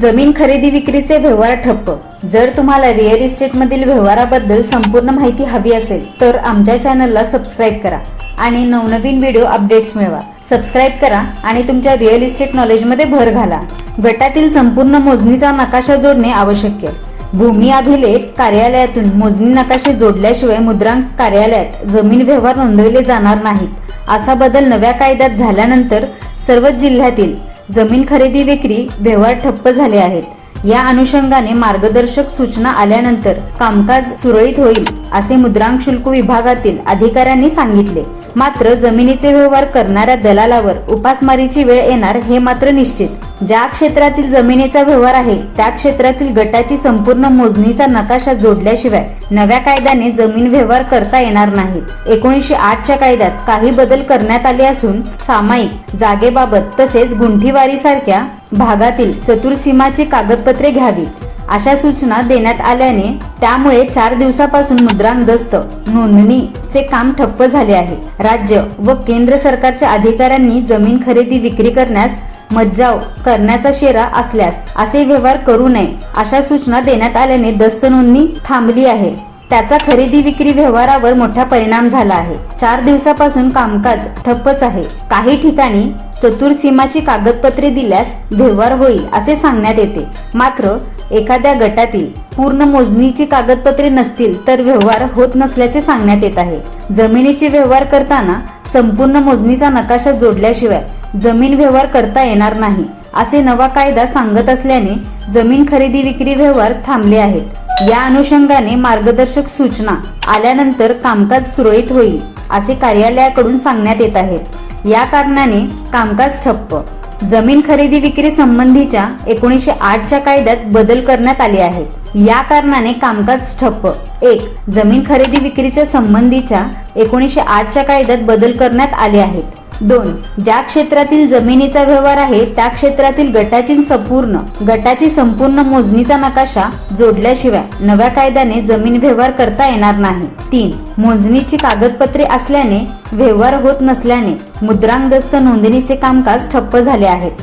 जमीन खरेदी विक्रीचे व्यवहार ठप्प. जर तुम्हाला रिअल इस्टेटमधील व्यवहाराबद्दल संपूर्ण माहिती हवी असेल तर आमच्या चॅनलला सबस्क्राईब करा आणि नवनवीन व्हिडिओ अपडेट्स मिळवा. सबस्क्राईब करा आणि तुमच्या रिअल इस्टेट नॉलेजमध्ये भर घाला. गटातील संपूर्ण मोजणीचा नकाशा जोडणे आवश्यक भूमी अभिलेख कार्यालयातून मोजणी नकाशे जोडल्याशिवाय मुद्रांक कार्यालयात जमीन व्यवहार नोंदवले जाणार नाहीत. असा बदल नव्या कायद्यात झाल्यानंतर सर्वच जिल्ह्यातील जमीन खरेदी विक्री व्यवहार ठप्प झाले आहेत. या अनुषंगाने मार्गदर्शक सूचना आल्यानंतर कामकाज सुरळीत होईल असे मुद्रांक शुल्क विभागातील अधिकाऱ्यांनी सांगितले. मात्र जमिनीचे व्यवहार करणाऱ्या दलालावर उपासमारीची वेळ येणार हे मात्र निश्चित. ज्या क्षेत्रातील जमिनीचा व्यवहार आहे त्या क्षेत्रातील गटाची संपूर्ण मोजणीचा नकाशा जोडल्याशिवाय नव्या कायद्याने जमीन व्यवहार करता येणार नाहीत. एकोणीसशे आठच्या कायद्यात काही बदल करण्यात आले असून सामायिक जागेबाबत तसेच गुंठीवारीसारख्या भागातील चतुर्सीमाची कागदपत्रे घ्यावीत. अशा सूचना देण्यात आल्याने त्यामुळे चार दिवसापासून मुद्रांक दस्त नोंदणीचे काम ठप्प झाले आहे. राज्य व केंद्र सरकारच्या अधिकाऱ्यांनी जमीन खरेदी विक्री करण्यास मज्जाव करण्याचा शेरा असल्यास असे व्यवहार करू नये अशा सूचना देण्यात आल्याने दस्त नोंदणी थांबली आहे. त्याचा खरेदी विक्री व्यवहारावर मोठा परिणाम झाला आहे. चार दिवसापासून कामकाज ठप्पच आहे. काही ठिकाणी चतुर्सीमाची कागदपत्रे दिल्यास व्यवहार होईल असे सांगण्यात येते. मात्र एखाद्या गटातील पूर्ण मोजणीची कागदपत्रे नसतील तर व्यवहार होत नसल्याचे सांगण्यात येत आहे. जमिनीचे व्यवहार करताना संपूर्ण मोजणीचा नकाशा जोडल्याशिवाय जमीन व्यवहार करता येणार नाही असे नवा कायदा सांगत असल्याने जमीन खरेदी विक्री व्यवहार थांबले आहेत. या अनुषंगाने मार्गदर्शक सूचना आल्यानंतर कामकाज सुरळीत होईल असे कार्यालयाकडून सांगण्यात येत आहेत या कारणाने कामकाज ठप्प. जमीन खरेदी विक्री संबंधीच्या एकोणीसशे आठच्या कायद्यात बदल करण्यात आले आहेत. या कारणाने कामकाज ठप्प. एक जमीन खरेदी विक्रीच्या संबंधीच्या एकोणीसशे आठच्या कायद्यात बदल करण्यात आले आहेत. दोन ज्या क्षेत्रातील जमिनीचा व्यवहार आहे त्या क्षेत्रातील गटाची संपूर्ण गटाची संपूर्ण मोजणीचा नकाशा जोडल्याशिवाय नव्या कायद्याने जमीन व्यवहार करता येणार नाही. तीन मोजणीची कागदपत्रे असल्याने व्यवहार होत नसल्याने मुद्रांक दस्त नोंदणीचे कामकाज ठप्प झाले आहेत.